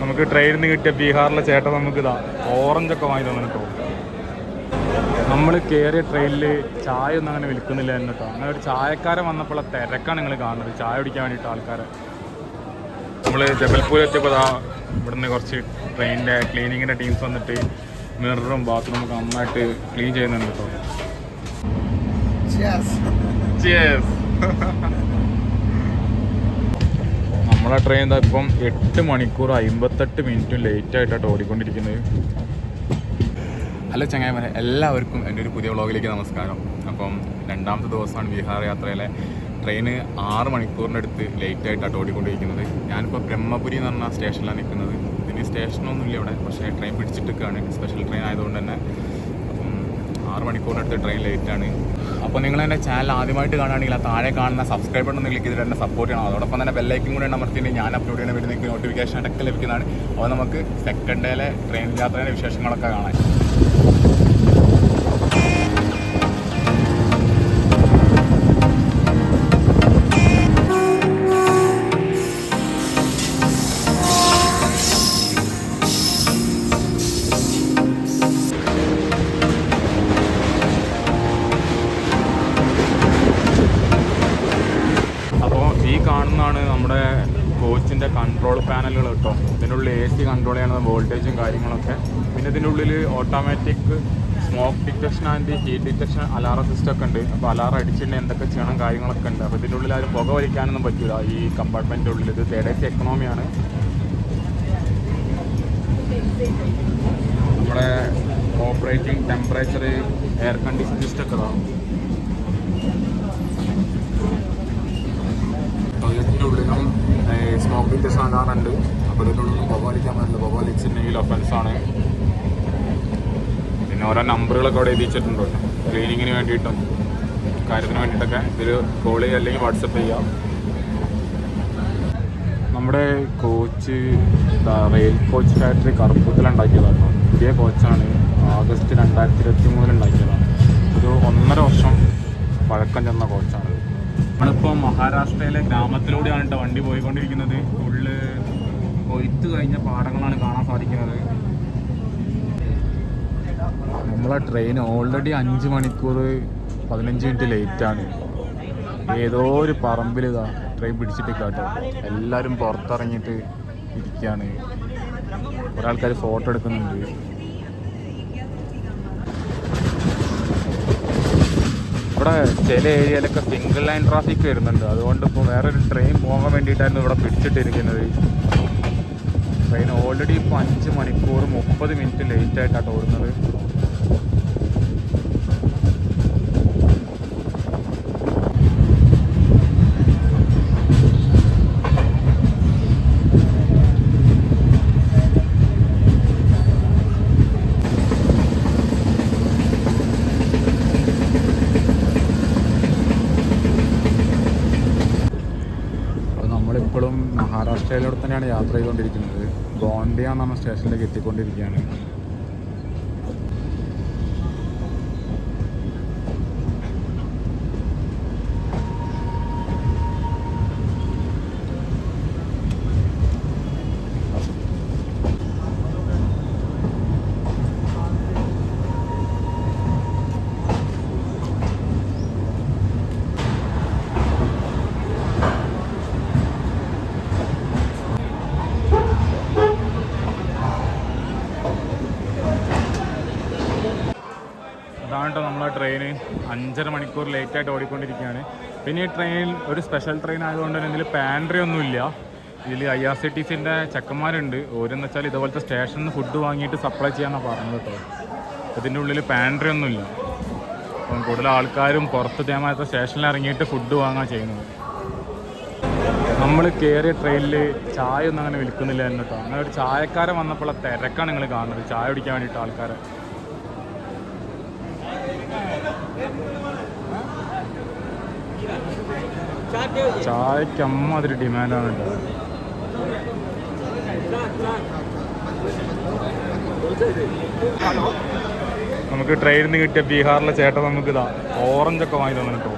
നമുക്ക് ട്രെയിനിൽ നിന്ന് കിട്ടിയ ബീഹാറിലെ ചേട്ടൻ നമുക്ക് ഇതാ ഓറഞ്ച് ഒക്കെ വാങ്ങി തന്നെ കേട്ടോ നമ്മൾ കയറിയ ട്രെയിനിൽ ചായ ഒന്നും അങ്ങനെ വിൽക്കുന്നില്ല എന്ന് കേട്ടോ അങ്ങനെ ഒരു ചായക്കാരൻ വന്നപ്പോൾ തിരക്കാണ് നിങ്ങൾ കാണുന്നത്. ചായ കുടിക്കാൻ വേണ്ടിയിട്ട് ആൾക്കാരെ. നമ്മൾ ജബൽപൂർ എത്തിയപ്പോൾ ദാ ഇവിടുന്ന് കുറച്ച് ട്രെയിനിന്റെ ക്ലീനിങ്ങിന്റെ ടീംസ് വന്നിട്ട് മിററും ബാത്റൂമും ഒക്കെ നന്നായിട്ട് ക്ലീൻ ചെയ്യുന്നുണ്ട് കേട്ടോ. നമ്മളെ ട്രെയിൻ എന്താ ഇപ്പം എട്ട് മണിക്കൂർ അമ്പത്തെട്ട് മിനിറ്റും ലേറ്റ് ആയിട്ടാണ് ഓടിക്കൊണ്ടിരിക്കുന്നത്. ഹലോ ചങ്ങായിമാരെ എല്ലാവർക്കും എന്റെ ഒരു പുതിയ വ്ളോഗിലേക്ക് നമസ്കാരം. അപ്പം രണ്ടാമത്തെ ദിവസമാണ് ബീഹാർ യാത്രയിലെ. ട്രെയിന് ആറ് മണിക്കൂറിന്റെ അടുത്ത് ലേറ്റ് ആയിട്ടാണ് ഓടിക്കൊണ്ടിരിക്കുന്നത്. ഞാനിപ്പോൾ ബ്രഹ്മപുരി എന്ന് പറഞ്ഞ സ്റ്റേഷനിലാണ് നിൽക്കുന്നത് ഇതിന് സ്റ്റേഷനൊന്നും ഇല്ല ഇവിടെ പക്ഷേ ട്രെയിൻ പിടിച്ചിട്ടൊക്കെയാണ് സ്പെഷ്യൽ ട്രെയിൻ ആയതുകൊണ്ട് തന്നെ. അപ്പം ആറ് മണിക്കൂറിനടുത്ത് ട്രെയിൻ ലേറ്റാണ് അപ്പോൾ നിങ്ങൾ എന്റെ ചാനൽ ആദ്യമായിട്ട് കാണുകയാണെങ്കിൽ ആ താഴെ കാണുന്ന സബ്സ്ക്രൈബ് ബട്ടൺ ക്ലിക്ക് ചെയ്തിട്ട് എന്നെ സപ്പോർട്ട് ചെയ്യണം. അതോടൊപ്പം തന്നെ ബെല്ലൈക്കും കൂടെ അമർത്തിയിട്ട് ഞാൻ അപ്ലോഡ് ചെയ്യുന്ന വരുന്ന നോട്ടിഫിക്കേഷൻ അടക്കം ലഭിക്കുന്നതാണ്. അപ്പോൾ നമുക്ക് സെക്കൻഡ് ഡേയിലെ ട്രെയിൻ യാത്രയുടെ വിശേഷങ്ങളൊക്കെ കാണാം. കൺട്രോൾ പാനലുകൾ കിട്ടും. ഇതിനുള്ളിൽ എ സി കൺട്രോൾ ചെയ്യുന്ന വോൾട്ടേജും കാര്യങ്ങളൊക്കെ. പിന്നെ ഇതിന്റെ ഉള്ളിൽ automatic smoke detection and heat detection alarm system ഒക്കെ ഉണ്ട്. അപ്പോൾ അലാറം അടിച്ചിട്ടുണ്ടെങ്കിൽ എന്തൊക്കെ ചെയ്യണം കാര്യങ്ങളൊക്കെ ഉണ്ട്. അപ്പോൾ ഇതിനുള്ളിൽ ആരും പുക വലിക്കാനൊന്നും പറ്റില്ല ഈ കമ്പാർട്ട്മെന്റിന്റെ ഉള്ളിൽ ഇത് തേർഡ് എക്കണോമിയാണ് നമ്മുടെ operating temperature air condition system ഒക്കെ ഇതാ. സ്മോക്കിന്റെ സാധാരണ അപ്പോൾ ഇതിന്റെ ബോബോലിക്കാൻ പറ്റില്ല. പുക വലിച്ചിട്ടുണ്ടെങ്കിൽ ഒഫൻസാണ് പിന്നെ ഓരോ നമ്പറുകളൊക്കെ അവിടെ എഴുതിച്ചിട്ടുണ്ടോ ക്ലീനിങ്ങിന് വേണ്ടിയിട്ടും കാര്യത്തിന് വേണ്ടിയിട്ടൊക്കെ ഇതിൽ കോൾ ചെയ്യുക അല്ലെങ്കിൽ വാട്സപ്പ് ചെയ്യാം നമ്മുടെ കോച്ച് റെയിൽ കോച്ച് ഫാക്ടറി കറുപ്പത്തിലുണ്ടാക്കിയതാണ് പുതിയ കോച്ചാണ് ആഗസ്റ്റ് രണ്ടായിരത്തി ഇരുപത്തി മൂന്നിൽ ഉണ്ടാക്കിയതാണ്. ഒരു ഒന്നര വർഷം പഴക്കം ചെന്ന കോച്ചാണ് നമ്മളിപ്പോൾ മഹാരാഷ്ട്രയിലെ ഗ്രാമത്തിലൂടെയാണ് കേട്ടോ വണ്ടി പോയിക്കൊണ്ടിരിക്കുന്നത്. ഉള്ളിൽ കൊയ്ത്ത് കഴിഞ്ഞ പാടങ്ങളാണ് കാണാൻ സാധിക്കുന്നത്. നമ്മളെ ട്രെയിൻ ഓൾറെഡി അഞ്ച് മണിക്കൂർ പതിനഞ്ച് മിനിറ്റ് ലേറ്റാണ് ഏതോ ഒരു പറമ്പിൽ ഇതാ ട്രെയിൻ പിടിച്ചിട്ട് കേട്ടോ എല്ലാവരും പുറത്തിറങ്ങിയിട്ട് ഇരിക്കുകയാണ് ഒരാൾക്കാർ ഫോട്ടോ എടുക്കുന്നുണ്ട്. ഇവിടെ ചില ഏരിയയിലൊക്കെ സിംഗിൾ ലൈൻ ട്രാഫിക് വരുന്നുണ്ട്. അതുകൊണ്ട് ഇപ്പോൾ വേറൊരു ട്രെയിൻ പോകാൻ വേണ്ടിയിട്ടായിരുന്നു ഇവിടെ പിടിച്ചിട്ടിരിക്കുന്നത്. ട്രെയിൻ ഓൾറെഡി ഇപ്പോൾ അഞ്ച് മണിക്കൂർ മുപ്പത് മിനിറ്റ് ലേറ്റായിട്ടാണ് ഓടുന്നത് അപ്പോൾ നമ്മളിപ്പോഴും തന്നെയാണ് യാത്ര ചെയ്തുകൊണ്ടിരിക്കുന്നത്. ഗോണ്ടിയ എന്ന് സ്റ്റേഷനിലേക്ക് എത്തിക്കൊണ്ടിരിക്കുകയാണ് അതാണ് കേട്ടോ നമ്മളെ ട്രെയിൻ അഞ്ചര മണിക്കൂർ ലേറ്റായിട്ട് ഓടിക്കൊണ്ടിരിക്കുകയാണ്. പിന്നെ ഈ ട്രെയിനിൽ ഒരു സ്പെഷ്യൽ ട്രെയിൻ ആയതുകൊണ്ട് തന്നെ ഇതിൽ പാൻട്രി ഒന്നുമില്ല. ഇതിൽ ഐ ആർ സി ടി സിന്റെ ചെക്കന്മാരുണ്ട്. ഓരെന്ന് വെച്ചാൽ ഇതുപോലത്തെ സ്റ്റേഷനിൽ നിന്ന് ഫുഡ് വാങ്ങിയിട്ട് സപ്ലൈ ചെയ്യാമെന്നാണ് പറഞ്ഞത് കേട്ടോ. ഇതിന്റെ ഉള്ളിൽ പാൻട്രി ഒന്നുമില്ല. അപ്പം കൂടുതൽ ആൾക്കാരും പുറത്ത് തേമാത്ത സ്റ്റേഷനിൽ ഇറങ്ങിയിട്ട് ഫുഡ് വാങ്ങാൻ ചെയ്യുന്നത്. നമ്മൾ കയറിയ ട്രെയിനിൽ ചായ ഒന്നും അങ്ങനെ വിൽക്കുന്നില്ല എന്നിട്ടോ അങ്ങനെ ഒരു ചായക്കാരൻ വന്നപ്പോൾ തിരക്കാണ് നിങ്ങൾ കാണുന്നത്. ചായ കുടിക്കാൻ വേണ്ടിയിട്ട് ആൾക്കാരെ. ചായക്ക് അമ്മാതിരി ഡിമാൻഡാണ് കേട്ടോ. നമുക്ക് ട്രെയിനിൽ നിന്ന് കിട്ടിയ ബീഹാറിലെ ചേട്ടൻ നമുക്ക് ഇതാ ഓറഞ്ചൊക്കെ വാങ്ങി തന്നെ കേട്ടോ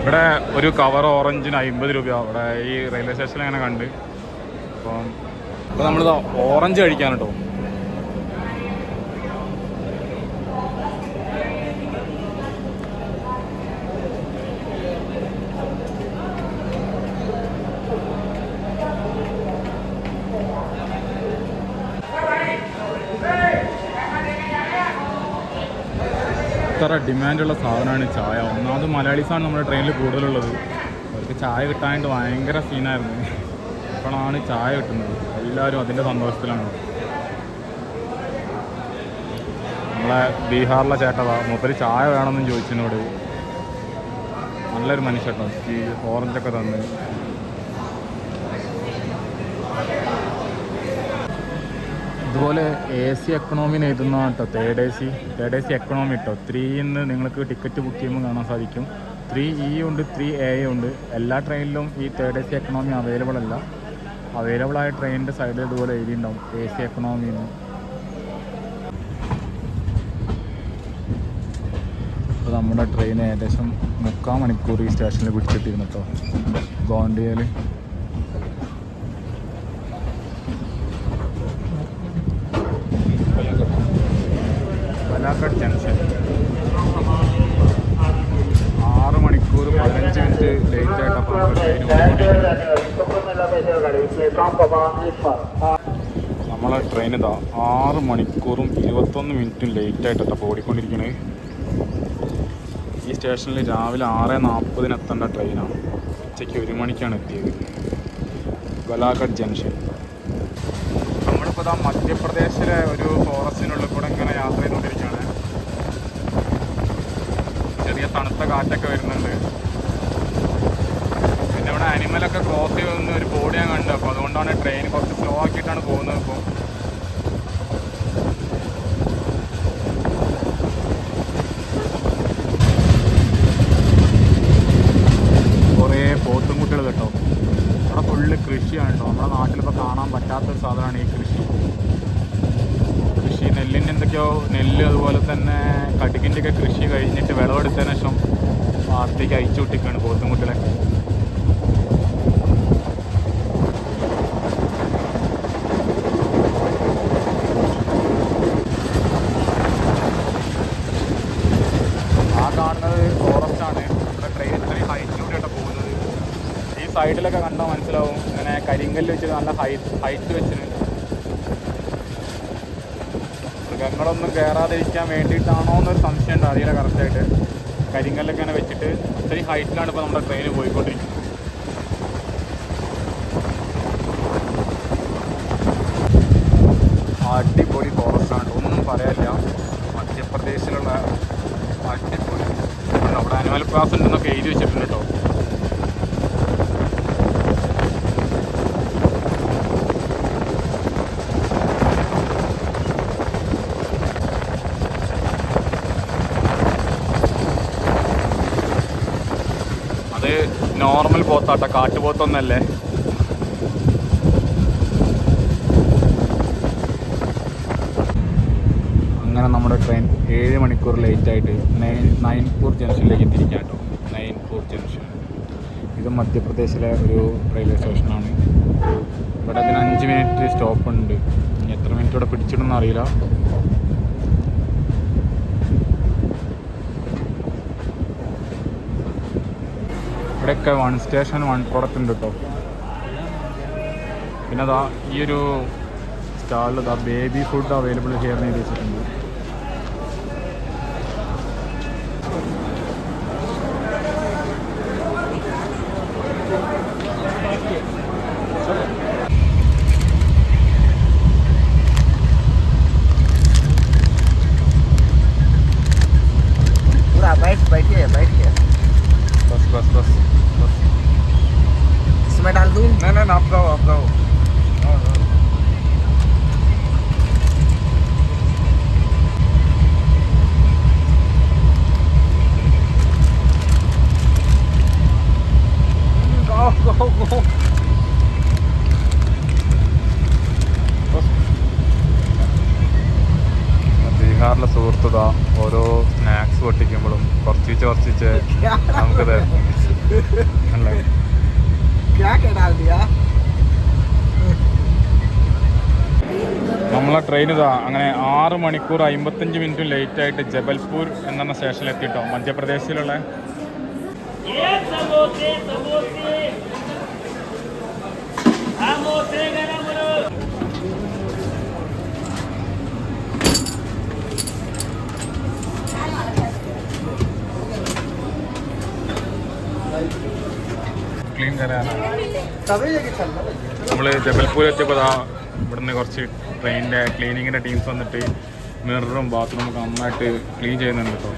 ഇവിടെ ഒരു കവർ ഓറഞ്ചിന് അമ്പത് രൂപയാണ് ഇവിടെ ഈ റെയിൽവേ സ്റ്റേഷനിൽ അങ്ങനെ കണ്ട്. അപ്പം അപ്പോൾ നമ്മളിത് ഓറഞ്ച് കഴിക്കാൻ കേട്ടോ. ഇത്ര ഡിമാൻഡുള്ള സാധനമാണ് ചായ. ഒന്നാമത് മലയാളീസാണ് നമ്മുടെ ട്രെയിനിൽ കൂടുതലുള്ളത്. അവർക്ക് ചായ കിട്ടാനായിട്ട് ഭയങ്കര സീനായിരുന്നു ഇപ്പോഴാണ് ചായ കിട്ടുന്നത്. എല്ലാവരും അതിന്റെ സന്തോഷത്തിലാണ്. നമ്മളെ ബീഹാറിലെ ചേട്ടതാ മൂപ്പര് ചായ വേണമെന്നും ചോദിച്ചതിനോട് നല്ലൊരു മനുഷ്യട്ടോ ഈ ഓറഞ്ചൊക്കെ തന്ന്. ഇതുപോലെ എ സി എക്കണോമിന് എഴുതുന്ന കേട്ടോ third A C third A C economy കേട്ടോ ത്രീന്ന് നിങ്ങൾക്ക് ടിക്കറ്റ് ബുക്ക് ചെയ്യുമ്പോൾ കാണാൻ സാധിക്കും. ത്രീ ഇ ഉണ്ട് ത്രീ എ ഉണ്ട്. എല്ലാ ട്രെയിനിലും ഈ third A C economy available അല്ല. അവൈലബിൾ ആയ ട്രെയിനിന്റെ സൈഡിൽ ഇതുപോലെ എഴുതിയിട്ടുണ്ടാവും. എ സി എക്കണോമി അപ്പോൾ നമ്മുടെ ട്രെയിൻ ഏകദേശം മുക്കാൽ മണിക്കൂർ ഈ സ്റ്റേഷനിൽ പിടിച്ചിട്ടിരുന്നു കേട്ടോ ഗോണ്ടിയയിൽ പലാക്കട് ജംഗ്ഷൻ ആറ് മണിക്കൂർ പതിനഞ്ച് മിനിറ്റ് ലേറ്റ് ആയിട്ടപ്പോൾ നമ്മളെ ട്രെയിൻ ഇതാ ആറ് മണിക്കൂറും ഇരുപത്തൊന്ന് മിനിറ്റും ലേറ്റ് ആയിട്ടപ്പോൾ ഓടിക്കൊണ്ടിരിക്കുന്നത് ഈ സ്റ്റേഷനിൽ രാവിലെ ആറ് നാൽപ്പതിന് എത്തേണ്ട ട്രെയിനാണ് ഉച്ചയ്ക്ക് ഒരു മണിക്കാണ് എത്തിയത്. ബലാഘട്ട് ജംഗ്ഷൻ നമ്മളിപ്പോൾ ഇതാ മധ്യപ്രദേശിലെ ഒരു ഫോറസ്റ്റിനുള്ളിൽ കൂടെ ഇങ്ങനെ യാത്ര ചെയ്തുകൊണ്ടിരിക്കുകയാണ് ചെറിയ തണുത്ത കാറ്റൊക്കെ വരുന്നുണ്ട്. അനിമലൊക്കെ ക്രോസ് ചെയ്യുന്ന ഒരു ബോഡി ഞാൻ കണ്ടു. അപ്പോൾ അതുകൊണ്ടാണ് ട്രെയിൻ കുറച്ച് സ്ലോ ആക്കിയിട്ടാണ് പോകുന്നത് ഇപ്പോൾ കുറേ പോത്തും കുട്ടികൾ കേട്ടോ. അവിടെ ഫുള്ള് കൃഷിയാണ് കേട്ടോ. നമ്മുടെ നാട്ടിലിപ്പോൾ കാണാൻ പറ്റാത്തൊരു സാധനമാണ് ഈ കൃഷി. കൃഷി നെല്ലിന്റെ എന്തൊക്കെയോ നെല്ല് അതുപോലെ തന്നെ കടുകിന്റെയൊക്കെ കൃഷി കഴിഞ്ഞിട്ട് വിളവെടുത്തതിന് ശേഷം വാർത്തയ്ക്ക് അയച്ചു വിട്ടിക്കാണ് പോത്തും കുട്ടികളൊക്കെ ആ കാണുന്നത് ഫോറസ്റ്റ് ആണ് ഇവിടെ ട്രെയിൻ ഇത്രയും ഹൈറ്റിലൂടെയാണ് പോകുന്നത് ഈ സൈഡിലൊക്കെ കണ്ടാൽ മനസ്സിലാവും ഇങ്ങനെ വെച്ചിട്ട് വെച്ച് നല്ല ഹൈറ്റ് ഹൈറ്റ് വെച്ചിട്ടുണ്ട്. മൃഗങ്ങളൊന്നും കയറാതിരിക്കാൻ വേണ്ടിയിട്ടാണോ എന്നൊരു സംശയം ഉണ്ട്. അറിയില്ല കറക്റ്റായിട്ട് കരിങ്കല്ലൊക്കെ ഇങ്ങനെ വെച്ചിട്ട് ഇത്രയും ഹൈറ്റിലാണ് ഇപ്പോൾ നമ്മുടെ ട്രെയിൻ പോയിക്കൊണ്ടിരിക്കുന്നത്. അടിപൊളി ഫോറസ്റ്റ് ആണ്. ഒന്നും പറയാനില്ല. മധ്യപ്രദേശിലുള്ള അടിപൊളി. അവിടെ അനിമൽ ക്ലാസ് ഉണ്ടെന്നൊക്കെ എഴുതി വെച്ചിട്ടുണ്ട് കേട്ടോ. പോത്താട്ട കാട്ടുപോത്തൊന്നല്ലേ? അങ്ങനെ നമ്മുടെ ട്രെയിൻ ഏഴ് മണിക്കൂർ ലേറ്റ് ആയിട്ട് നയൻ നയൻപൂർ ജംഗ്ഷനിലേക്ക് എത്തിയിരിക്കുക കേട്ടോ. നയൻപൂർ ജംഗ്ഷൻ ഇത് മധ്യപ്രദേശിലെ ഒരു റെയിൽവേ സ്റ്റേഷനാണ് ഇവിടെ അതിന് അഞ്ച് മിനിറ്റ് സ്റ്റോപ്പ് ഉണ്ട്. ഇനി എത്ര മിനിറ്റ് ഇവിടെ പിടിച്ചിടുമെന്ന് അറിയില്ല ഇവിടെയൊക്കെ വൺ സ്റ്റേഷൻ വൺ പ്രോഡക്റ്റ് ഉണ്ട് കേട്ടോ പിന്നെ അതാ ഈ ഒരു സ്റ്റാളിൽ ബേബി ഫുഡ് അവൈലബിൾ ഹിയർ എന്ന് വെച്ചിട്ടുണ്ട് обдало, обдало. Go, go, go. ബീഹാറിലെ സുഹൃത്തുത ഓരോ സ്നാക്സ് പൊട്ടിക്കുമ്പോഴും കുറച്ചിച്ച് കുറച്ചിച്ച് നമുക്ക് തരും അല്ലേ നമ്മളെ ട്രെയിൻ ഇതാ അങ്ങനെ ആറ് മണിക്കൂർ അമ്പത്തഞ്ച് മിനിറ്റ് ലേറ്റായിട്ട് ജബൽപൂർ എന്ന സ്റ്റേഷനിൽ എത്തിയിട്ടോ മധ്യപ്രദേശിലുള്ള. ക്ലീൻ തരാനാണ് നമ്മൾ ജബൽപൂർ എത്തിയപ്പോൾ ഇവിടുന്ന് കുറച്ച് ട്രെയിനിന്റെ ക്ലീനിങ്ങിന്റെ ടീംസ് വന്നിട്ട് മിററും ബാത്റൂമൊക്കെ നന്നായിട്ട് ക്ലീൻ ചെയ്യുന്നുണ്ട് കേട്ടോ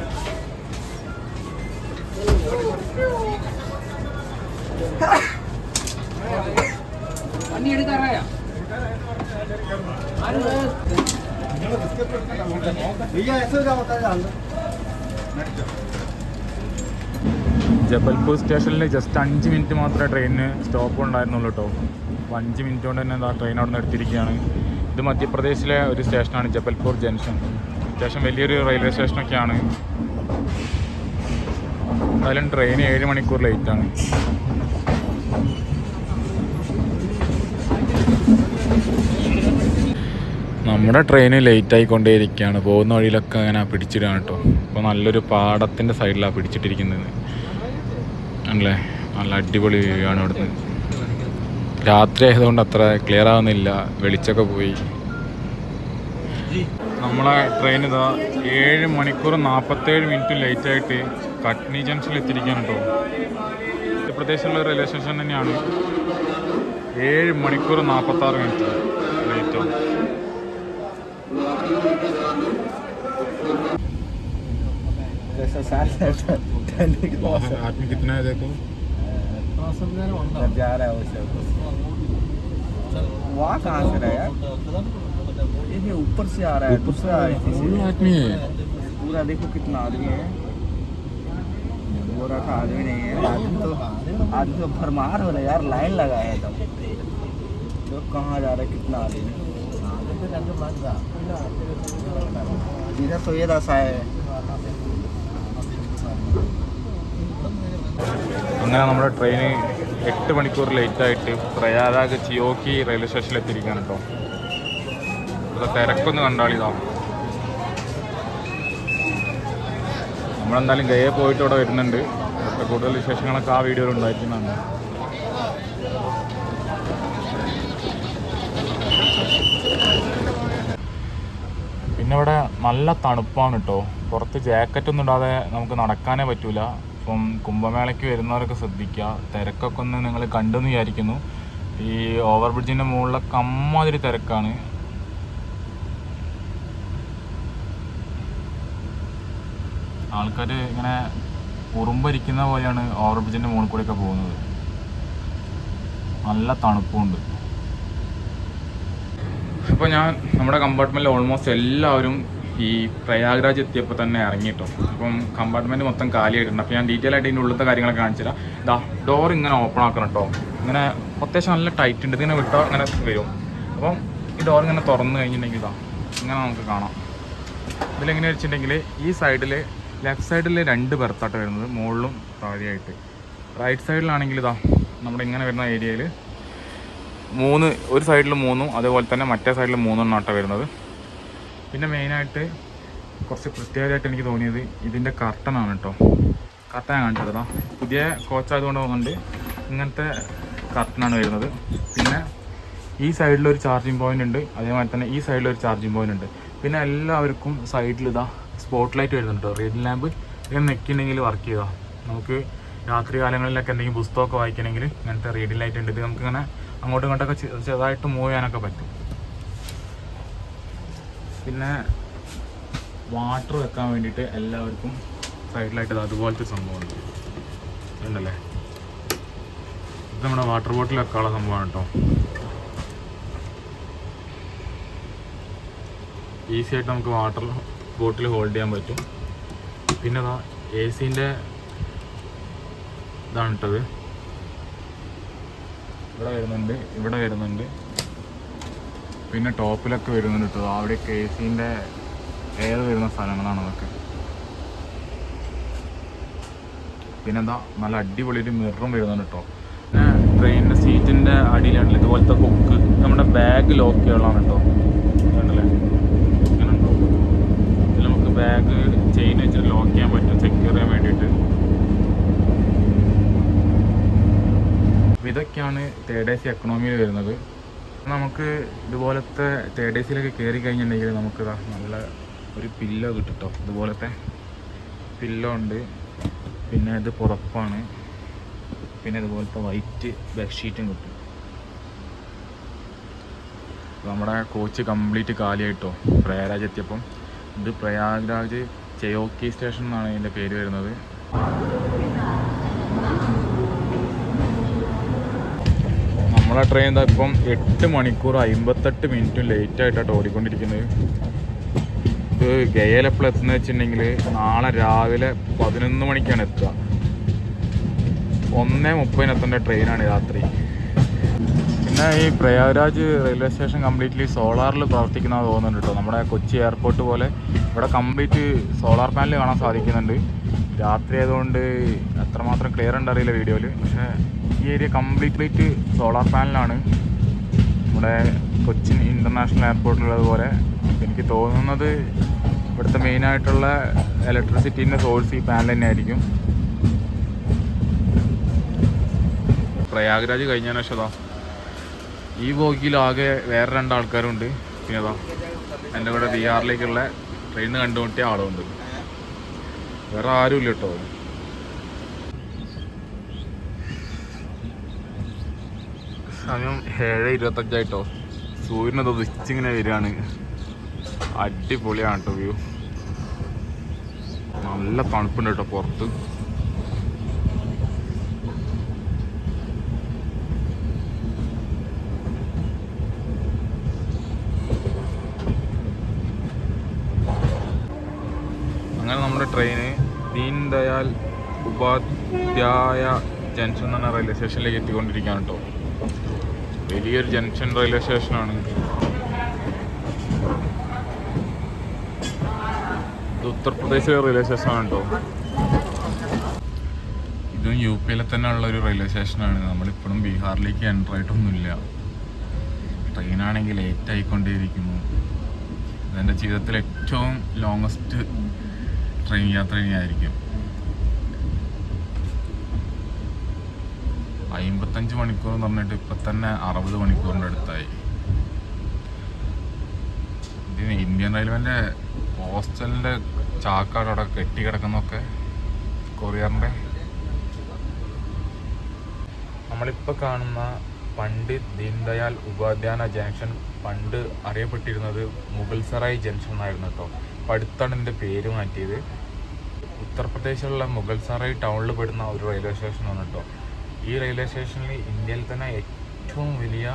ജബൽപൂർ സ്റ്റേഷനിൽ ജസ്റ്റ് അഞ്ച് മിനിറ്റ് മാത്രമേ ട്രെയിനിന് സ്റ്റോപ്പ് ഉണ്ടായിരുന്നുള്ളൂ കേട്ടോ അപ്പോൾ അഞ്ച് മിനിറ്റ് കൊണ്ട് തന്നെ എന്താ ട്രെയിൻ അവിടെ നിന്ന് എടുത്തിരിക്കുകയാണ്. ഇത് മധ്യപ്രദേശിലെ ഒരു സ്റ്റേഷനാണ് ജബൽപൂർ ജംഗ്ഷൻ. അത്യാവശ്യം വലിയൊരു റെയിൽവേ സ്റ്റേഷനൊക്കെയാണ്. എന്തായാലും ട്രെയിൻ ഏഴ് മണിക്കൂർ ലേറ്റാണ് നമ്മുടെ ട്രെയിൻ ലേറ്റ് ആയിക്കൊണ്ടേയിരിക്കുകയാണ്. പോകുന്ന വഴിയിലൊക്കെ അങ്ങനെ പിടിച്ചിടുകയാണ് കേട്ടോ. അപ്പോൾ നല്ലൊരു പാടത്തിന്റെ സൈഡിലാണ് പിടിച്ചിട്ടിരിക്കുന്നത്. ആണല്ലേ നല്ല അടിപൊളി വ്യൂ ആണ് ഇവിടുന്ന് രാത്രി ആയതുകൊണ്ട് അത്ര ക്ലിയർ ആവുന്നില്ല വെളിച്ചമൊക്കെ പോയി നമ്മളെ ട്രെയിൻ ഇതാ ഏഴ് മണിക്കൂർ നാൽപ്പത്തേഴ് മിനിറ്റ് ലേറ്റ് ആയിട്ട് കട്നി ജംഗ്ഷനിൽ എത്തിയിരിക്കുകയാണ് കേട്ടോ മധ്യപ്രദേശിലുള്ള റെയിൽവേ സ്റ്റേഷൻ തന്നെയാണ് ഏഴ് മണിക്കൂർ നാൽപ്പത്താറ് മിനിറ്റ് ലേറ്റ് ആണ് जैसा साल ठंडी के मौसम आदमी कितना है देखो जा रहा है वैसे वहाँ कहाँ से रहा यार ये ऊपर से आ रहा है दूसरा है आदमी है पूरा देखो कितना आदमी है बोरा का आदमी नहीं है आदमी तो आदमी तो भरमार हो रहा है यार लाइन लगाया है तब तो कहाँ जा रहा है कितना आदमी इधर तो ये दशा है അങ്ങനെ നമ്മുടെ ട്രെയിന് എട്ട് മണിക്കൂർ ലേറ്റായിട്ട് പ്രയാഗാജ് ചിയോക്കി റെയിൽവേ സ്റ്റേഷനിൽ എത്തിയിരിക്കുകയാണ് കേട്ടോ ഇവിടെ തിരക്കൊന്ന് കണ്ടാളിതാണ് നമ്മളെന്തായാലും ഗയെ പോയിട്ട് ഇവിടെ വരുന്നുണ്ട്. ഇവിടുത്തെ കൂടുതൽ വിശേഷങ്ങളൊക്കെ ആ വീഡിയോയിൽ ഉണ്ടായിരിക്കുന്നതാണ് പിന്നെ ഇവിടെ നല്ല തണുപ്പാണ് കേട്ടോ പുറത്ത് ജാക്കറ്റ് ഒന്നും ഇടാതെ നമുക്ക് നടക്കാനേ പറ്റൂല. അപ്പം കുംഭമേളയ്ക്ക് വരുന്നവരൊക്കെ ശ്രദ്ധിക്കുക. തിരക്കൊക്കെ ഒന്ന് നിങ്ങൾ കണ്ടെന്ന് വിചാരിക്കുന്നു. ഈ ഓവർ ബ്രിഡ്ജിന്റെ മുകളിലൊക്കെ അമ്മാതിരി തിരക്കാണ്. ആൾക്കാർ ഇങ്ങനെ ഉറുമ്പരിക്കുന്ന പോലെയാണ് ഓവർ ബ്രിഡ്ജിന്റെ മുകളിൽ കൂടെയൊക്കെ പോകുന്നത്. നല്ല തണുപ്പുണ്ട്. ഇപ്പോൾ ഞാൻ നമ്മുടെ കമ്പാർട്ട്മെന്റിൽ ഓൾമോസ്റ്റ് എല്ലാവരും ഈ പ്രയാഗ്രാജ് എത്തിയപ്പോൾ തന്നെ ഇറങ്ങിയിട്ടോ അപ്പം കമ്പാർട്ട്മെന്റ് മൊത്തം കാലിയായിട്ടുണ്ട്. അപ്പോൾ ഞാൻ ഡീറ്റെയിൽ ആയിട്ട് ഇതിന്റെ ഉള്ളിലത്തെ കാര്യങ്ങളൊക്കെ കാണിച്ചു തരാം. ദാ ഡോർ ഇങ്ങനെ ഓപ്പൺ ആക്കണം കേട്ടോ ഇങ്ങനെ അത്യാവശ്യം നല്ല ടൈറ്റ് ഉണ്ട്. ഇതിങ്ങനെ വിട്ടോ ഇങ്ങനെ വരും. അപ്പം ഈ ഡോർ ഇങ്ങനെ തുറന്നു കഴിഞ്ഞിട്ടുണ്ടെങ്കിൽ ഇതാ ഇങ്ങനെ നമുക്ക് കാണാം. ഇതിലെങ്ങനെ വെച്ചിട്ടുണ്ടെങ്കിൽ ഈ സൈഡിൽ ലെഫ്റ്റ് സൈഡിൽ രണ്ട് ബെർത്താട്ട് വരുന്നത്. മുകളിലും താഴെയായിട്ട്. റൈറ്റ് സൈഡിലാണെങ്കിൽ ഇതാ നമ്മുടെ ഇങ്ങനെ വരുന്ന ഏരിയയിൽ മൂന്ന് ഒരു സൈഡിൽ മൂന്നും അതേപോലെ തന്നെ മറ്റേ സൈഡിൽ മൂന്നെണ്ണം ആട്ടോ വരുന്നത്. പിന്നെ മെയിനായിട്ട് കുറച്ച് പ്രത്യേകമായിട്ട് എനിക്ക് തോന്നിയത് ഇതിന്റെ കർട്ടനാണ് കേട്ടോ കർട്ടൻ കാണിച്ചത് പുതിയ കോച്ചായതുകൊണ്ട് തോന്നുന്നുണ്ട് ഇങ്ങനത്തെ കർട്ടനാണ് വരുന്നത്. പിന്നെ ഈ സൈഡിലൊരു ചാർജിങ് പോയിന്റ് ഉണ്ട്. അതേമാതിരി തന്നെ ഈ സൈഡിലൊരു ചാർജിങ് പോയിന്റ് ഉണ്ട്. പിന്നെ എല്ലാവർക്കും സൈഡിൽ ഇതാ സ്പോട്ട് ലൈറ്റ് വരുന്നുണ്ട് റീഡിംഗ് ലാമ്പ് ഇങ്ങനെ നെക്കിണ്ടെങ്കിൽ വർക്ക് ചെയ്യുക. നമുക്ക് രാത്രി കാലങ്ങളിലൊക്കെ എന്തെങ്കിലും പുസ്തകമൊക്കെ വായിക്കണമെങ്കിൽ ഇങ്ങനത്തെ റീഡിംഗ് ലൈറ്റ് ഉണ്ട്. ഇത് നമുക്കിങ്ങനെ അങ്ങോട്ടും ഇങ്ങോട്ടൊക്കെ ചെറുതായിട്ട് മൂവ് ചെയ്യാനൊക്കെ പറ്റും. പിന്നെ വാട്ടർ വെക്കാൻ വേണ്ടിയിട്ട് എല്ലാവർക്കും സൈഡിലായിട്ട് അതുപോലത്തെ സംഭവമുണ്ട് ഉണ്ടല്ലേ ഇത് നമ്മുടെ വാട്ടർ ബോട്ടിൽ വെക്കാനുള്ള സംഭവമാണ് കേട്ടോ. ഈസി ആയിട്ട് നമുക്ക് വാട്ടർ ബോട്ടിൽ ഹോൾഡ് ചെയ്യാൻ പറ്റും. പിന്നെ അതാ എ സിന്റെ ഇതാണ് ഇട്ടത്. ഇവിടെ വരുന്നുണ്ട് ഇവിടെ വരുന്നുണ്ട്. പിന്നെ ടോപ്പിലൊക്കെ വരുന്നുണ്ട് കേട്ടോ അവിടെ എ സീന്റെ എയർ വരുന്ന സ്ഥലങ്ങളാണ് അതൊക്കെ. പിന്നെന്താ നല്ല അടിപൊളി ഒരു മിററും വരുന്നുണ്ട് കേട്ടോ പിന്നെ ട്രെയിനിന്റെ സീറ്റിന്റെ അടിയിലാണല്ലോ. ഇതുപോലത്തെ കൊക്ക് നമ്മുടെ ബാഗ് ലോക്ക് ചെയ്യാനുള്ളതാണ് കേട്ടോ കണ്ടല്ലേ? ഉണ്ടോ ഇതിൽ നമുക്ക് ബാഗ് ചെയിൻ വെച്ചിട്ട് ലോക്ക് ചെയ്യാൻ പറ്റും. സെക്യൂർ ചെയ്യാൻ വേണ്ടിയിട്ട്. ഇതൊക്കെയാണ് തേർഡ് എ സി എക്കണോമിയിൽ വരുന്നത്. നമുക്ക് ഇതുപോലത്തെ തേഡേസിലൊക്കെ കയറി കഴിഞ്ഞിട്ടുണ്ടെങ്കിൽ നമുക്ക് നല്ല ഒരു പില്ലോ കേട്ടോ ഇതുപോലത്തെ പില്ലോ ഉണ്ട്. പിന്നെ ഇത് പുറപ്പാണ്. പിന്നെ ഇതുപോലത്തെ വൈറ്റ് ബെഡ്ഷീറ്റും കിട്ടും. നമ്മുടെ കോച്ച് കംപ്ലീറ്റ് കാലിയായിട്ടോ പ്രയാഗ്രാജ് എത്തിയപ്പം. ഇത് പ്രയാഗ്രാജ് ചെയോക്കി സ്റ്റേഷൻ എന്നാണ് ഇതിന്റെ പേര് വരുന്നത്. നമ്മളെ ട്രെയിൻ എന്താ ഇപ്പം എട്ട് മണിക്കൂർ അമ്പത്തെട്ട് മിനിറ്റും ലേറ്റ് ആയിട്ടാണ് ഓടിക്കൊണ്ടിരിക്കുന്നത്. ഇത് ഗയയിൽ എപ്പോൾ എത്തുന്നത് വെച്ചിട്ടുണ്ടെങ്കിൽ നാളെ രാവിലെ പതിനൊന്ന് മണിക്കാണ് എത്തുക. ഒന്നേ മുപ്പതിന് എത്തേണ്ട ട്രെയിനാണ് രാത്രി. പിന്നെ ഈ പ്രയാഗ്രാജ് റെയിൽവേ സ്റ്റേഷൻ കംപ്ലീറ്റ്ലി സോളാറിൽ പ്രവർത്തിക്കുന്ന തോന്നുന്നുണ്ട് കേട്ടോ. നമ്മുടെ കൊച്ചി എയർപോർട്ട് പോലെ ഇവിടെ കംപ്ലീറ്റ് സോളാർ പാനൽ കാണാൻ സാധിക്കുന്നുണ്ട്. രാത്രി ആയതുകൊണ്ട് എത്രമാത്രം ക്ലിയർ ഉണ്ട് അറിയില്ല വീഡിയോയിൽ പക്ഷേ ഈ ഏരിയ കംപ്ലീറ്റ്ലി സോളാർ പാനലാണ് നമ്മുടെ കൊച്ചിൻ ഇന്റർനാഷണൽ എയർപോർട്ടിലുള്ളതുപോലെ എനിക്ക് തോന്നുന്നത് ഇവിടുത്തെ മെയിനായിട്ടുള്ള ഇലക്ട്രിസിറ്റീന്റെ സോഴ്സ് ഈ പാനൽ തന്നെ ആയിരിക്കും പ്രയാഗ്രാജ് കഴിഞ്ഞതിന് ശേഷം അതാ. ഈ ബോഗിയിലാകെ വേറെ രണ്ട് ആൾക്കാരുണ്ട്. പിന്നെ അതാ എന്റെ കൂടെ ബീഹാറിലേക്കുള്ള ട്രെയിൻ കണ്ടുമുട്ടിയ ആളുണ്ട്. വേറെ ആരുമില്ല കേട്ടോ. സമയം ഏഴ് ഇരുപത്തഞ്ചായിട്ടോ. സൂര്യനത് ഉദിച്ചിങ്ങനെ വരികയാണ്. അടിപൊളിയാണ് കേട്ടോ വ്യൂ നല്ല തണുപ്പുണ്ട് കേട്ടോ പുറത്ത്. അങ്ങനെ നമ്മുടെ ട്രെയിന് ദീൻ ദയാൽ ഉപാധ്യായ ജംഗ്ഷൻ എന്ന് റെയിൽവേ സ്റ്റേഷനിലേക്ക് എത്തിക്കൊണ്ടിരിക്കുകയാണ് കേട്ടോ വലിയൊരു ജംഗ്ഷൻ റെയിൽവേ സ്റ്റേഷനാണ്. ഇത് ഉത്തർപ്രദേശിലെ റെയിൽവേ സ്റ്റേഷനാണ് കേട്ടോ ഇതും യു പിയിലെ തന്നെ ഉള്ള ഒരു റെയിൽവേ സ്റ്റേഷനാണ്. നമ്മളിപ്പോഴും ബീഹാറിലേക്ക് എന്റർ ആയിട്ടൊന്നുമില്ല. ട്രെയിനാണെങ്കിൽ ലേറ്റ് ആയിക്കൊണ്ടേയിരിക്കുന്നു ഇതെന്റെ ജീവിതത്തിൽ ഏറ്റവും ലോങ്ങസ്റ്റ് ട്രെയിൻ യാത്ര ഇനിയായിരിക്കും അമ്പത്തഞ്ച് മണിക്കൂർ എന്ന് പറഞ്ഞിട്ട് ഇപ്പം തന്നെ അറുപത് മണിക്കൂറിന്റെ അടുത്തായി. ഇതിന് ഇന്ത്യൻ റെയിൽവേന്റെ ഹോസ്റ്റലിന്റെ ചാക്കാട് അവിടെ കെട്ടി കിടക്കുന്നൊക്കെ കൊറിയറിന്റെ. നമ്മളിപ്പോൾ കാണുന്ന പണ്ഡിറ്റ് ദീൻദയാൽ ഉപാധ്യാന ജംഗ്ഷൻ പണ്ട് അറിയപ്പെട്ടിരുന്നത് മുഗൾ സറായ് ജംഗ്ഷൻ എന്നായിരുന്നു കേട്ടോ. അപ്പോൾ അടുത്താണ് പേര് മാറ്റിയത്. ഉത്തർപ്രദേശിലുള്ള മുഗൾ സറായ് ടൗണിൽ പെടുന്ന ഒരു റെയിൽവേ സ്റ്റേഷനാണ് കേട്ടോ. ഈ റെയിൽവേ സ്റ്റേഷനിൽ ഇന്ത്യയിൽ തന്നെ ഏറ്റവും വലിയ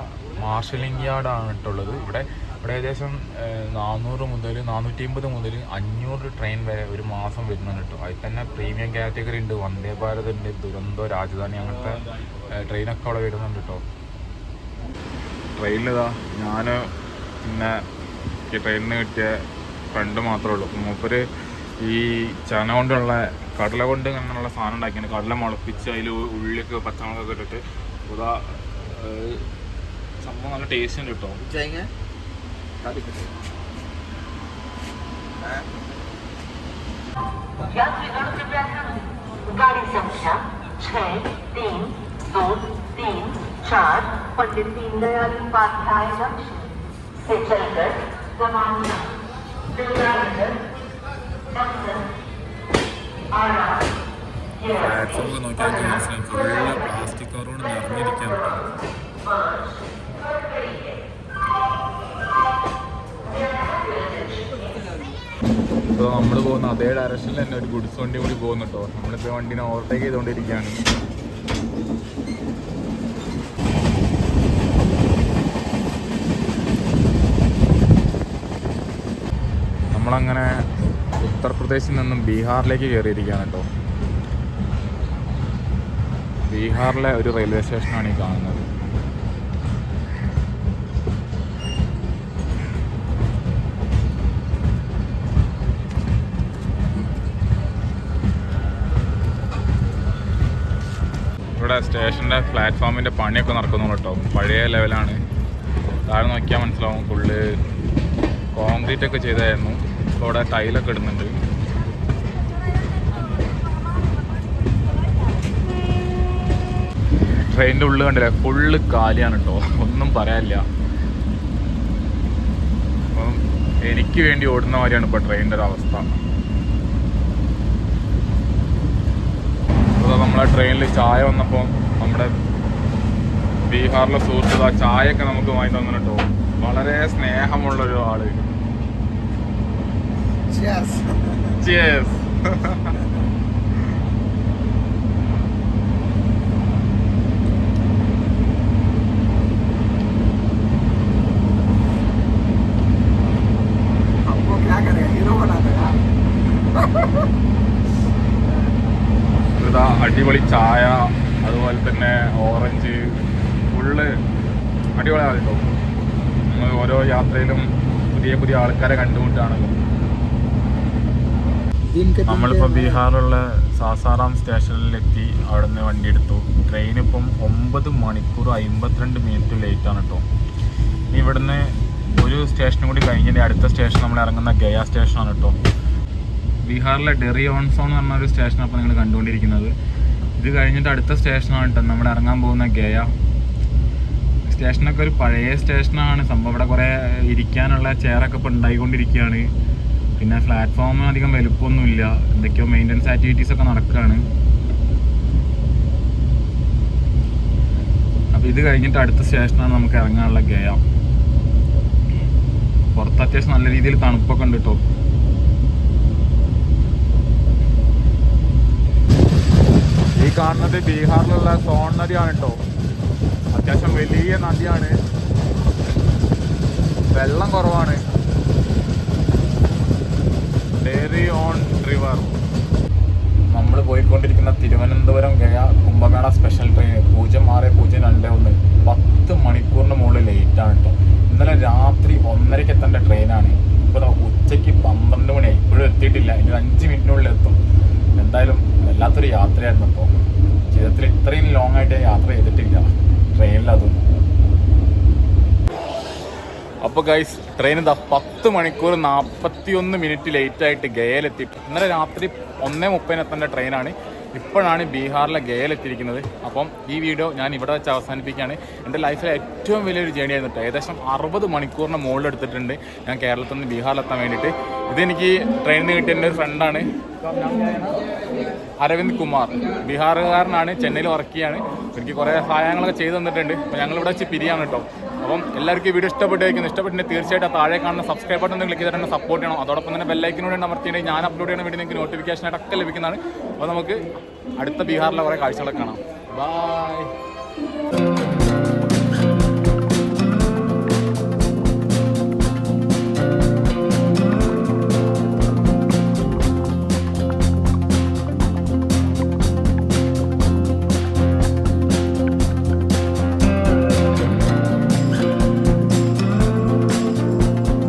മാർഷലിംഗ് യാർഡാണ് ഇട്ടുള്ളത് ഇവിടെ ഇവിടെ ഏകദേശം നാനൂറ് മുതൽ നാനൂറ്റി അമ്പത് മുതൽ അഞ്ഞൂറ് ട്രെയിൻ വരെ ഒരു മാസം വരുന്നുണ്ട് കേട്ടോ. അതിൽ തന്നെ പ്രീമിയം കാറ്റഗറി ഉണ്ട്. വന്ദേ ഭാരത് ഉണ്ട് ദുരന്തോ രാജധാനി അങ്ങനത്തെ ട്രെയിനൊക്കെ അവിടെ വരുന്നുണ്ട് കേട്ടോ. ട്രെയിനിലിതാ ഞാൻ പിന്നെ ട്രെയിനിന് കിട്ടിയ ഫ്രണ്ട് മാത്രമേ ഉള്ളൂ. മൂപ്പര് ഈ ചന കൊണ്ടുള്ള കടല കൊണ്ട് അങ്ങനെയുള്ള സാധനം ഉണ്ടാക്കിയാണ് കടല മുളപ്പിച്ച് അതിൽ ഉള്ളിയൊക്കെ പച്ചമുളകൊക്കെ ഇട്ടിട്ട് ഉദാ സംഭവം നല്ല ടേസ്റ്റ് ഉണ്ട് കേട്ടോ जाएंगे शादी करते यात्रीगण कृपया ध्यान गाड़ी संख्या छः तीन दो तीन चार पंडित दीनदयाल उपाध्याय जंक्शन से चलकर दमानिया दुर्गानगर ഫ്ലാറ്റ്സൊക്കെ നോക്കിയാൽ മനസ്സിലായി ഫുള്ള് പ്ലാസ്റ്റിക് കവറുകൊണ്ട് നിറഞ്ഞിരിക്കാൻ ഇപ്പോൾ നമ്മൾ പോകുന്ന അതേ ഡയറക്ഷനിൽ തന്നെ ഒരു ഗുഡ്സ് വണ്ടി കൂടി പോകുന്നു കേട്ടോ. നമ്മളിപ്പോൾ വണ്ടിനെ ഓവർടേക്ക് ചെയ്തുകൊണ്ടിരിക്കുകയാണ്. നമ്മളങ്ങനെ ഉത്തർപ്രദേശിൽ നിന്നും ബീഹാറിലേക്ക് കയറിയിരിക്കുകയാണ് കേട്ടോ. ബീഹാറിലെ ഒരു റെയിൽവേ സ്റ്റേഷനാണ് ഈ കാണുന്നത്. ഇവിടെ സ്റ്റേഷന്റെ പ്ലാറ്റ്ഫോമിന്റെ പണിയൊക്കെ നടക്കുന്നു കേട്ടോ. പഴയ ലെവലാണ്. താഴെ നോക്കിയാൽ മനസ്സിലാവും. ഫുള്ള് കോൺക്രീറ്റ് ഒക്കെ ചെയ്തായിരുന്നു ഇവിടെ ടൈലൊക്കെ ഇടുന്നുണ്ട്. ട്രെയിനിന്റെ ഉള്ളിൽ കണ്ടില്ലേ ഫുള്ള് കാലിയാണ് കേട്ടോ ഒന്നും പറയാനില്ല. അപ്പം എനിക്ക് വേണ്ടി ഓടുന്ന മാതിരിയാണ് ഇപ്പോൾ ട്രെയിനിന്റെ ഒരു അവസ്ഥ. നമ്മളെ ട്രെയിനിൽ ചായ വന്നപ്പോൾ നമ്മുടെ ബീഹാറിലെ സുഹൃത്ത് ആ ചായയൊക്കെ നമുക്ക് വാങ്ങി തന്നിട്ടോ വളരെ സ്നേഹമുള്ളൊരു ആൾ. Cheers. Cheers. അടിപൊളി ചായ അതുപോലെ തന്നെ ഓറഞ്ച് ഫുള്ള് അടിപൊളി കേട്ടോ നമ്മൾ ഓരോ യാത്രയിലും പുതിയ പുതിയ ആൾക്കാരെ കണ്ടുമുട്ടാണല്ലോ നമ്മളിപ്പോൾ ബീഹാറിലുള്ള സാസാറാം സ്റ്റേഷനിലെത്തി. അവിടെ നിന്ന് വണ്ടി എടുത്തു. ട്രെയിൻ ഇപ്പം ഒമ്പത് മണിക്കൂർ അമ്പത്തിരണ്ട് മിനിറ്റ് ലേറ്റ് ആണ് കേട്ടോ ഇനി ഇവിടുന്ന് ഒരു സ്റ്റേഷൻ കൂടി കഴിഞ്ഞിട്ട് അടുത്ത സ്റ്റേഷൻ നമ്മൾ ഇറങ്ങുന്ന ഗയ സ്റ്റേഷനാണ് കേട്ടോ ബീഹാറിലെ ഡെറി ഓൺസോൺ എന്ന് പറഞ്ഞ ഒരു സ്റ്റേഷൻ അപ്പോൾ നിങ്ങൾ കണ്ടുകൊണ്ടിരിക്കുന്നത്. ഇത് കഴിഞ്ഞിട്ട് അടുത്ത സ്റ്റേഷനാണ് കേട്ടോ നമ്മൾ ഇറങ്ങാൻ പോകുന്ന ഗയ. സ്റ്റേഷനൊക്കെ ഒരു പഴയ സ്റ്റേഷനാണ്. സംഭവം ഇവിടെ കുറേ ഇരിക്കാനുള്ള ചെയറൊക്കെ ഇപ്പോൾ ഉണ്ടായിക്കൊണ്ടിരിക്കുകയാണ്. പിന്നെ പ്ലാറ്റ്ഫോം അധികം വലുപ്പമൊന്നുമില്ല. എന്തൊക്കെയോ മെയിന്റനൻസ് ആക്ടിവിറ്റീസ് ഒക്കെ നടക്കുകയാണ് അപ്പോൾ ഇത് കഴിഞ്ഞിട്ട് അടുത്ത സ്റ്റേഷനാണ് നമുക്ക് ഇറങ്ങാനുള്ള ഗയ. പുറത്ത് അത്യാവശ്യം നല്ല രീതിയിൽ തണുപ്പൊക്കെ ഉണ്ട് കേട്ടോ ഈ കാണുന്നത് ബീഹാറിലുള്ള സോൺ നദിയാണ് കേട്ടോ അത്യാവശ്യം വലിയ നദിയാണ്. വെള്ളം കുറവാണ്. നമ്മൾ പോയിക്കൊണ്ടിരിക്കുന്ന തിരുവനന്തപുരം ഗയ കുംഭമേള സ്പെഷ്യൽ ട്രെയിൻ പൂജ്യം ആറ് പൂജ്യം രണ്ട് ഒന്ന് പത്ത് മണിക്കൂറിന് മുകളിൽ ലേറ്റാണ് കേട്ടോ ഇന്നലെ രാത്രി ഒന്നരയ്ക്ക് എത്തേണ്ട ട്രെയിനാണ് ഇപ്പോൾ ഉച്ചയ്ക്ക് പന്ത്രണ്ട് മണിയായി ഇപ്പോഴും എത്തിയിട്ടില്ല. ഇനി അഞ്ച് മിനിറ്റിനുള്ളിൽ എത്തും. എന്തായാലും വല്ലാത്തൊരു യാത്രയായിരുന്നു അപ്പോൾ ജീവിതത്തിൽ ഇത്രയും ലോങ് ആയിട്ട് യാത്ര ചെയ്തിട്ടില്ല. ട്രെയിനിലതൊന്നും അപ്പോൾ ഗൈസ് ട്രെയിൻ എന്താ പത്ത് മണിക്കൂർ നാൽപ്പത്തി ഒന്ന് മിനിറ്റ് ലേറ്റ് ആയിട്ട് ഗയയിലെത്തി. ഇന്നലെ രാത്രി ഒന്നേ മുപ്പതിനെത്തേണ്ട ട്രെയിനാണ്. ഇപ്പോഴാണ് ബീഹാറിലെ ഗയയിലെത്തിയിരിക്കുന്നത്. അപ്പം ഈ വീഡിയോ ഞാൻ ഇവിടെ വെച്ച് അവസാനിപ്പിക്കുകയാണ്. എന്റെ ലൈഫിലെ ഏറ്റവും വലിയൊരു ജേണി ആയിരുന്നു. ഏകദേശം അറുപത് മണിക്കൂറിന് മുകളിൽ എടുത്തിട്ടുണ്ട് ഞാൻ കേരളത്തിൽ നിന്ന് ബീഹാറിലെത്താൻ വേണ്ടിയിട്ട്. ഇതെനിക്ക് ട്രെയിനിൽ കിട്ടിയ എന്റെ ഒരു ഫ്രണ്ടാണ് അരവിന്ദ് കുമാർ. ബീഹാറുകാരനാണ് ചെന്നൈയിൽ വർക്ക് ചെയ്യാണ്. എനിക്ക് കുറേ സഹായങ്ങളൊക്കെ ചെയ്തു തന്നിട്ടുണ്ട്. അപ്പോൾ ഞങ്ങളിവിടെ വെച്ച് പിരിയാണ് കേട്ടോ. അപ്പം എല്ലാവർക്കും വീഡിയോ ഇഷ്ടപ്പെട്ടിരിക്കുന്നു. ഇഷ്ടപ്പെട്ടിന് തീർച്ചയായിട്ടും താഴെ കാണുന്ന സബ്സ്ക്രൈബ് ബട്ടൺ ക്ലിക്ക് ചെയ്തിട്ട് സപ്പോർട്ട് ചെയ്യണം. അതോടൊപ്പം തന്നെ ബെല്ലൈക്കിനോട് അമർത്തിയിട്ട് ഞാൻ അപ്ലോഡ് ചെയ്യുന്ന വീഡിയോ നിങ്ങൾക്ക് നോട്ടിഫിക്കേഷൻ ആയിട്ടൊക്കെ ലഭിക്കുന്നതാണ്. അപ്പോൾ നമുക്ക് അടുത്ത ബീഹാറിലെ കുറേ കാഴ്ചകളൊക്കെ കാണാം. ബൈ